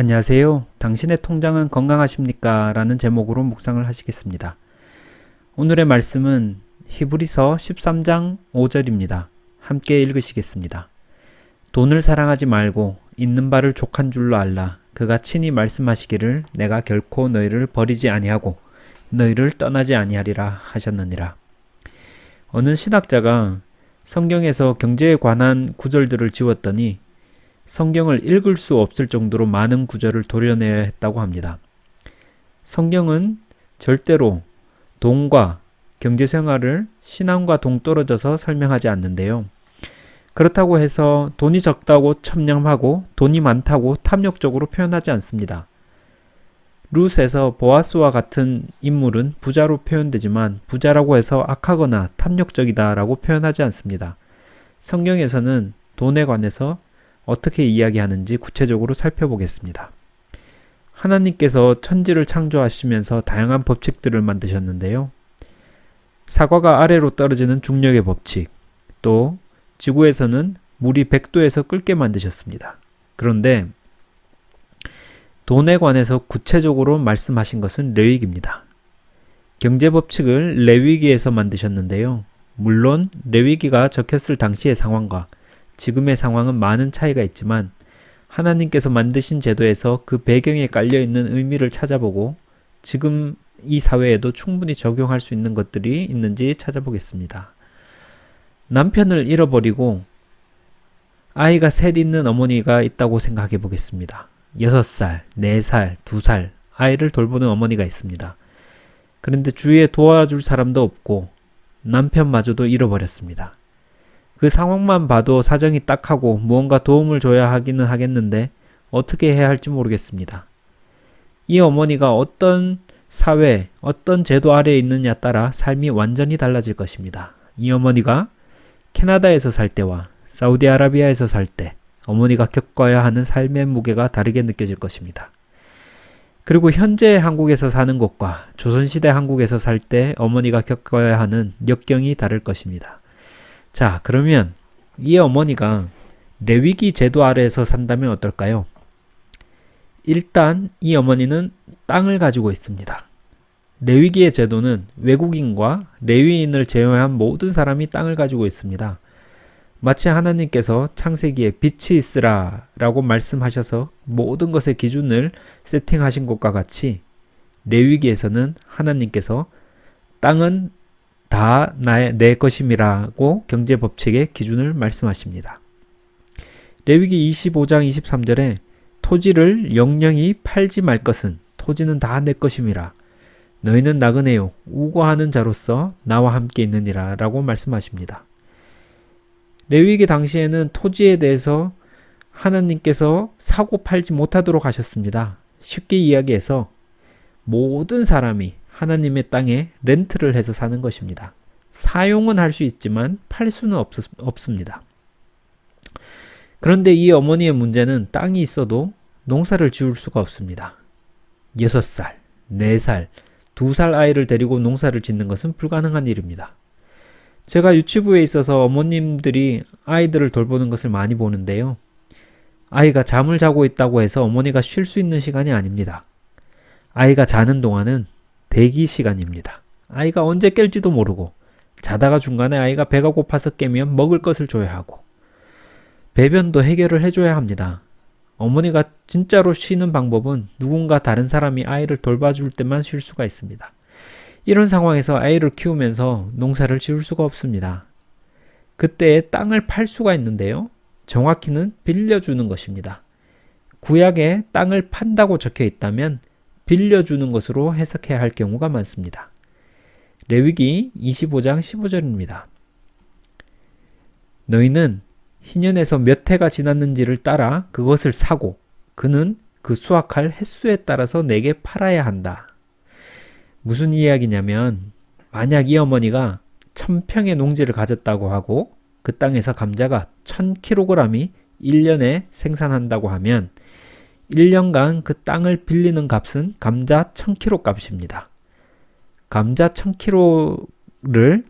안녕하세요. 당신의 통장은 건강하십니까? 라는 제목으로 묵상을 하시겠습니다. 오늘의 말씀은 히브리서 13장 5절입니다. 함께 읽으시겠습니다. 돈을 사랑하지 말고 있는 바를 족한 줄로 알라. 그가 친히 말씀하시기를 내가 결코 너희를 버리지 아니하고 너희를 떠나지 아니하리라 하셨느니라. 어느 신학자가 성경에서 경제에 관한 구절들을 지웠더니 성경을 읽을 수 없을 정도로 많은 구절을 도려내야 했다고 합니다. 성경은 절대로 돈과 경제 생활을 신앙과 동떨어져서 설명하지 않는데요. 그렇다고 해서 돈이 적다고 첨념하고 돈이 많다고 탐욕적으로 표현하지 않습니다. 룻에서 보아스와 같은 인물은 부자로 표현되지만 부자라고 해서 악하거나 탐욕적이다라고 표현하지 않습니다. 성경에서는 돈에 관해서 어떻게 이야기하는지 구체적으로 살펴보겠습니다. 하나님께서 천지를 창조하시면서 다양한 법칙들을 만드셨는데요. 사과가 아래로 떨어지는 중력의 법칙, 또 지구에서는 물이 100도에서 끓게 만드셨습니다. 그런데 돈에 관해서 구체적으로 말씀하신 것은 레위기입니다. 경제 법칙을 레위기에서 만드셨는데요. 물론 레위기가 적혔을 당시의 상황과 지금의 상황은 많은 차이가 있지만 하나님께서 만드신 제도에서 그 배경에 깔려 있는 의미를 찾아보고 지금 이 사회에도 충분히 적용할 수 있는 것들이 있는지 찾아보겠습니다. 남편을 잃어버리고 아이가 셋 있는 어머니가 있다고 생각해 보겠습니다. 6살, 4살, 2살 아이를 돌보는 어머니가 있습니다. 그런데 주위에 도와줄 사람도 없고 남편마저도 잃어버렸습니다. 그 상황만 봐도 사정이 딱하고 무언가 도움을 줘야 하기는 하겠는데 어떻게 해야 할지 모르겠습니다. 이 어머니가 어떤 사회, 어떤 제도 아래에 있느냐 따라 삶이 완전히 달라질 것입니다. 이 어머니가 캐나다에서 살 때와 사우디아라비아에서 살 때 어머니가 겪어야 하는 삶의 무게가 다르게 느껴질 것입니다. 그리고 현재 한국에서 사는 것과 조선시대 한국에서 살 때 어머니가 겪어야 하는 역경이 다를 것입니다. 자, 그러면 이 어머니가 레위기 제도 아래에서 산다면 어떨까요? 일단 이 어머니는 땅을 가지고 있습니다. 레위기의 제도는 외국인과 레위인을 제외한 모든 사람이 땅을 가지고 있습니다. 마치 하나님께서 창세기에 빛이 있으라 라고 말씀하셔서 모든 것의 기준을 세팅하신 것과 같이 레위기에서는 하나님께서 땅은 다 나의 내 것임이라고 경제 법칙의 기준을 말씀하십니다. 레위기 25장 23절에 토지를 영영히 팔지 말 것은 토지는 다 내 것임이라 너희는 나그네요 우고하는 자로서 나와 함께 있느니라 라고 말씀하십니다. 레위기 당시에는 토지에 대해서 하나님께서 사고 팔지 못하도록 하셨습니다. 쉽게 이야기해서 모든 사람이 하나님의 땅에 렌트를 해서 사는 것입니다. 사용은 할 수 있지만 팔 수는 없, 없습니다. 그런데 이 어머니의 문제는 땅이 있어도 농사를 지을 수가 없습니다. 6살, 4살, 2살 아이를 데리고 농사를 짓는 것은 불가능한 일입니다. 제가 유치부에 있어서 어머님들이 아이들을 돌보는 것을 많이 보는데요. 아이가 잠을 자고 있다고 해서 어머니가 쉴 수 있는 시간이 아닙니다. 아이가 자는 동안은 대기 시간입니다. 아이가 언제 깰지도 모르고 자다가 중간에 아이가 배가 고파서 깨면 먹을 것을 줘야 하고 배변도 해결을 해줘야 합니다. 어머니가 진짜로 쉬는 방법은 누군가 다른 사람이 아이를 돌봐줄 때만 쉴 수가 있습니다. 이런 상황에서 아이를 키우면서 농사를 지을 수가 없습니다. 그때 땅을 팔 수가 있는데요. 정확히는 빌려주는 것입니다. 구약에 땅을 판다고 적혀 있다면 빌려주는 것으로 해석해야 할 경우가 많습니다. 레위기 25장 15절입니다. 너희는 희년에서 몇 해가 지났는지를 따라 그것을 사고 그는 그 수확할 횟수에 따라서 내게 팔아야 한다. 무슨 이야기냐면 만약 이 어머니가 천평의 농지를 가졌다고 하고 그 땅에서 감자가 1000kg이 1년에 생산한다고 하면 1년간 그 땅을 빌리는 값은 감자 1000kg 값입니다. 감자 1000kg를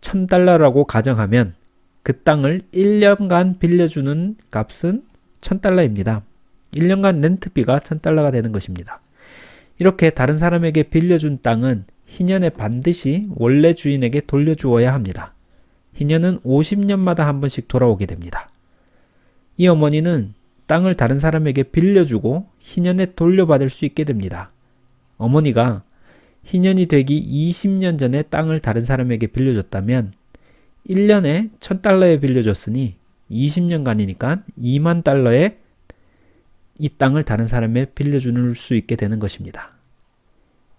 1000달러라고 가정하면 그 땅을 1년간 빌려주는 값은 1000달러입니다. 1년간 렌트비가 1000달러가 되는 것입니다. 이렇게 다른 사람에게 빌려준 땅은 희년에 반드시 원래 주인에게 돌려주어야 합니다. 희년은 50년마다 한 번씩 돌아오게 됩니다. 이 어머니는 땅을 다른 사람에게 빌려주고 희년에 돌려받을 수 있게 됩니다. 어머니가 희년이 되기 20년 전에 땅을 다른 사람에게 빌려줬다면 1년에 1000달러에 빌려줬으니 20년간이니까 2만 달러에 이 땅을 다른 사람에 빌려줄 수 있게 되는 것입니다.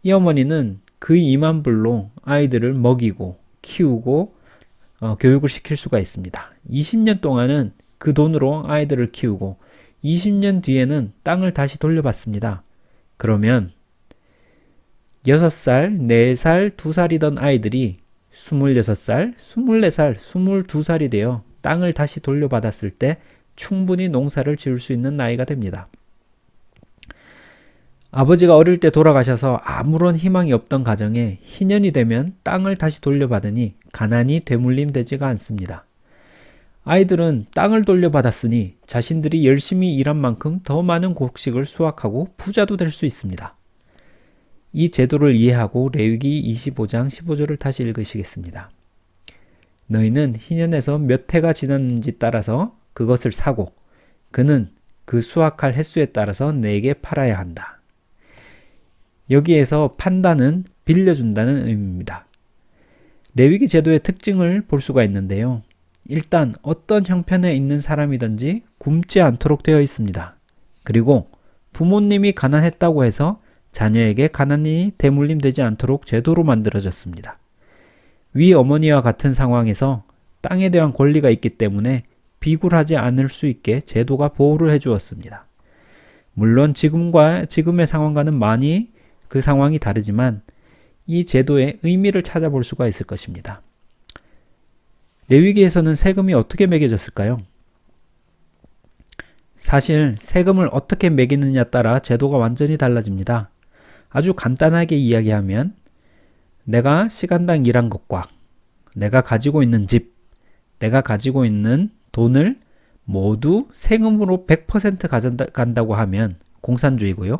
이 어머니는 그 2만 불로 아이들을 먹이고 키우고 어, 교육을 시킬 수가 있습니다. 20년 동안은 그 돈으로 아이들을 키우고 20년 뒤에는 땅을 다시 돌려받습니다. 그러면 6살, 4살, 2살이던 아이들이 26살, 24살, 22살이 되어 땅을 다시 돌려받았을 때 충분히 농사를 지을 수 있는 나이가 됩니다. 아버지가 어릴 때 돌아가셔서 아무런 희망이 없던 가정에 희년이 되면 땅을 다시 돌려받으니 가난이 되물림 되지가 않습니다. 아이들은 땅을 돌려받았으니 자신들이 열심히 일한 만큼 더 많은 곡식을 수확하고 부자도 될 수 있습니다. 이 제도를 이해하고 레위기 25장 15절을 다시 읽으시겠습니다. 너희는 희년에서 몇 해가 지났는지 따라서 그것을 사고 그는 그 수확할 횟수에 따라서 내게 팔아야 한다. 여기에서 판다는 빌려준다는 의미입니다. 레위기 제도의 특징을 볼 수가 있는데요. 일단 어떤 형편에 있는 사람이든지 굶지 않도록 되어 있습니다. 그리고 부모님이 가난했다고 해서 자녀에게 가난이 대물림되지 않도록 제도로 만들어졌습니다. 위 어머니와 같은 상황에서 땅에 대한 권리가 있기 때문에 비굴하지 않을 수 있게 제도가 보호를 해주었습니다. 물론 지금과 지금의 상황과는 많이 그 상황이 다르지만 이 제도의 의미를 찾아볼 수가 있을 것입니다. 레위기에서는 세금이 어떻게 매겨졌을까요? 사실 세금을 어떻게 매기느냐 따라 제도가 완전히 달라집니다. 아주 간단하게 이야기하면 내가 시간당 일한 것과 내가 가지고 있는 집, 내가 가지고 있는 돈을 모두 세금으로 100% 가져간다고 하면 공산주의고요.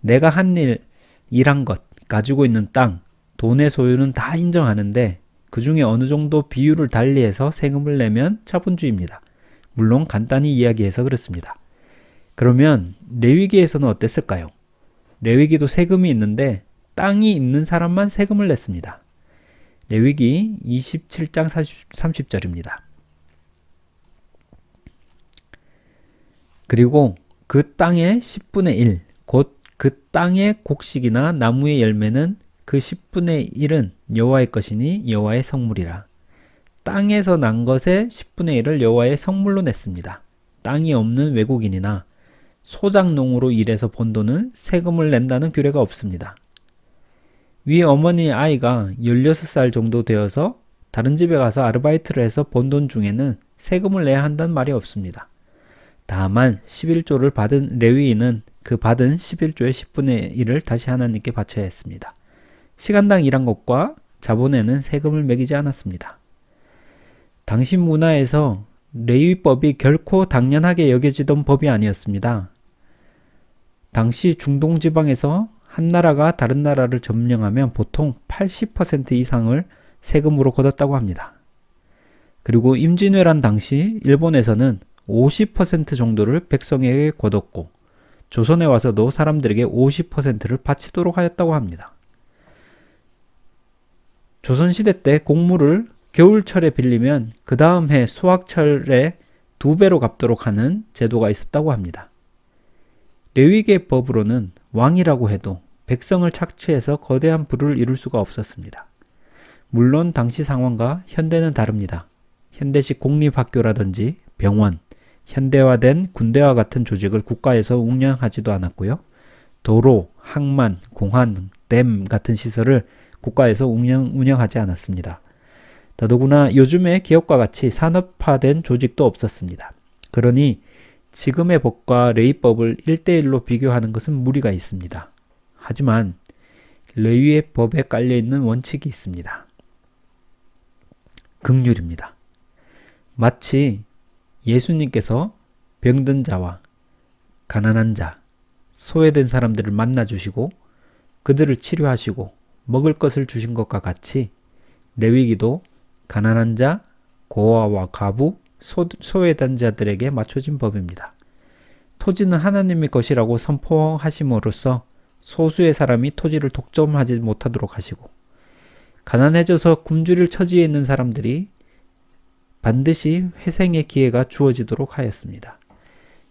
내가 한 일, 일한 것, 가지고 있는 땅, 돈의 소유는 다 인정하는데 그 중에 어느 정도 비율을 달리해서 세금을 내면 자본주의입니다. 물론 간단히 이야기해서 그렇습니다. 그러면 레위기에서는 어땠을까요? 레위기도 세금이 있는데 땅이 있는 사람만 세금을 냈습니다. 레위기 27장 30, 절입니다 그리고 그 땅의 10분의 1, 곧 그 땅의 곡식이나 나무의 열매는 그 10분의 1은 여호와의 것이니 여호와의 성물이라. 땅에서 난 것의 10분의 1을 여호와의 성물로 냈습니다. 땅이 없는 외국인이나 소작농으로 일해서 번 돈은 세금을 낸다는 규례가 없습니다. 위 어머니 아이가 16살 정도 되어서 다른 집에 가서 아르바이트를 해서 번 돈 중에는 세금을 내야 한다는 말이 없습니다. 다만 11조를 받은 레위인은 그 받은 11조의 10분의 1을 다시 하나님께 바쳐야 했습니다. 시간당 일한 것과 자본에는 세금을 매기지 않았습니다. 당시 문화에서 레위법이 결코 당연하게 여겨지던 법이 아니었습니다. 당시 중동 지방에서 한 나라가 다른 나라를 점령하면 보통 80% 이상을 세금으로 걷었다고 합니다. 그리고 임진왜란 당시 일본에서는 50% 정도를 백성에게 걷었고 조선에 와서도 사람들에게 50%를 바치도록 하였다고 합니다. 조선시대 때 곡물을 겨울철에 빌리면 그 다음 해 수확철에 두 배로 갚도록 하는 제도가 있었다고 합니다. 레위계 법으로는 왕이라고 해도 백성을 착취해서 거대한 부를 이룰 수가 없었습니다. 물론 당시 상황과 현대는 다릅니다. 현대식 공립학교라든지 병원, 현대화된 군대와 같은 조직을 국가에서 운영하지도 않았고요. 도로, 항만, 공항, 댐 같은 시설을 국가에서 운영, 운영하지 않았습니다. 더더구나 요즘의 기업과 같이 산업화된 조직도 없었습니다. 그러니 지금의 법과 레이법을 1대1로 비교하는 것은 무리가 있습니다. 하지만 레위의 법에 깔려 있는 원칙이 있습니다. 극률입니다. 마치 예수님께서 병든 자와 가난한 자, 소외된 사람들을 만나 주시고 그들을 치료하시고 먹을 것을 주신 것과 같이 레위기도 가난한 자, 고아와 가부, 소, 소외된 자들에게 맞춰진 법입니다. 토지는 하나님의 것이라고 선포하심으로써 소수의 사람이 토지를 독점하지 못하도록 하시고 가난해져서 굶주릴 처지에 있는 사람들이 반드시 회생의 기회가 주어지도록 하였습니다.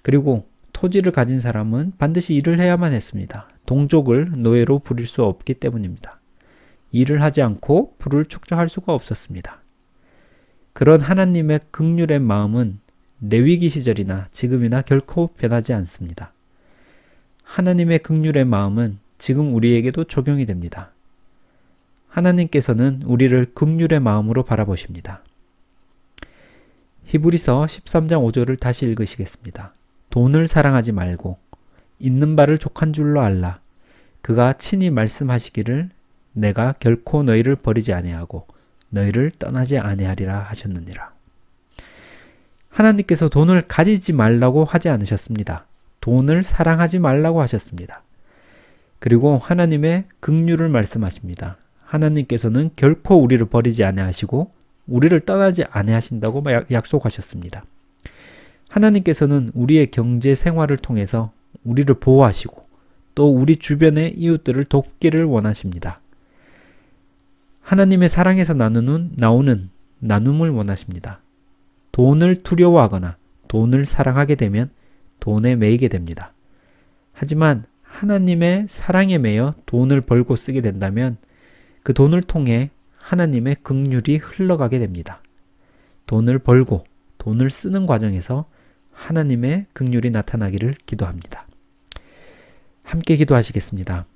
그리고 토지를 가진 사람은 반드시 일을 해야만 했습니다. 동족을 노예로 부릴 수 없기 때문입니다. 일을 하지 않고 부를 축적할 수가 없었습니다. 그런 하나님의 극률의 마음은 레위기 시절이나 지금이나 결코 변하지 않습니다. 하나님의 극률의 마음은 지금 우리에게도 적용이 됩니다. 하나님께서는 우리를 극률의 마음으로 바라보십니다. 히브리서 13장 5절을 다시 읽으시겠습니다. 돈을 사랑하지 말고 있는 바를 족한 줄로 알라. 그가 친히 말씀하시기를 내가 결코 너희를 버리지 아니하고 너희를 떠나지 아니하리라 하셨느니라. 하나님께서 돈을 가지지 말라고 하지 않으셨습니다. 돈을 사랑하지 말라고 하셨습니다. 그리고 하나님의 긍휼을 말씀하십니다. 하나님께서는 결코 우리를 버리지 아니하시고 우리를 떠나지 아니하신다고 약속하셨습니다. 하나님께서는 우리의 경제 생활을 통해서 우리를 보호하시고 또 우리 주변의 이웃들을 돕기를 원하십니다. 하나님의 사랑에서 나누는, 나오는 나눔을 원하십니다. 돈을 두려워하거나 돈을 사랑하게 되면 돈에 매이게 됩니다. 하지만 하나님의 사랑에 매여 돈을 벌고 쓰게 된다면 그 돈을 통해 하나님의 극률이 흘러가게 됩니다. 돈을 벌고 돈을 쓰는 과정에서 하나님의 극률이 나타나기를 기도합니다. 함께 기도하시겠습니다.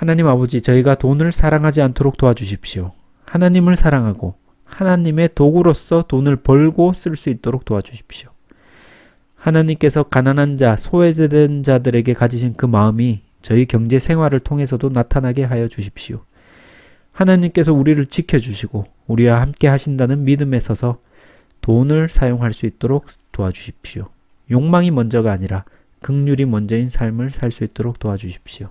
하나님 아버지, 저희가 돈을 사랑하지 않도록 도와주십시오. 하나님을 사랑하고 하나님의 도구로서 돈을 벌고 쓸 수 있도록 도와주십시오. 하나님께서 가난한 자, 소외된 자들에게 가지신 그 마음이 저희 경제 생활을 통해서도 나타나게 하여 주십시오. 하나님께서 우리를 지켜주시고 우리와 함께 하신다는 믿음에 서서 돈을 사용할 수 있도록 도와주십시오. 욕망이 먼저가 아니라 극률이 먼저인 삶을 살 수 있도록 도와주십시오.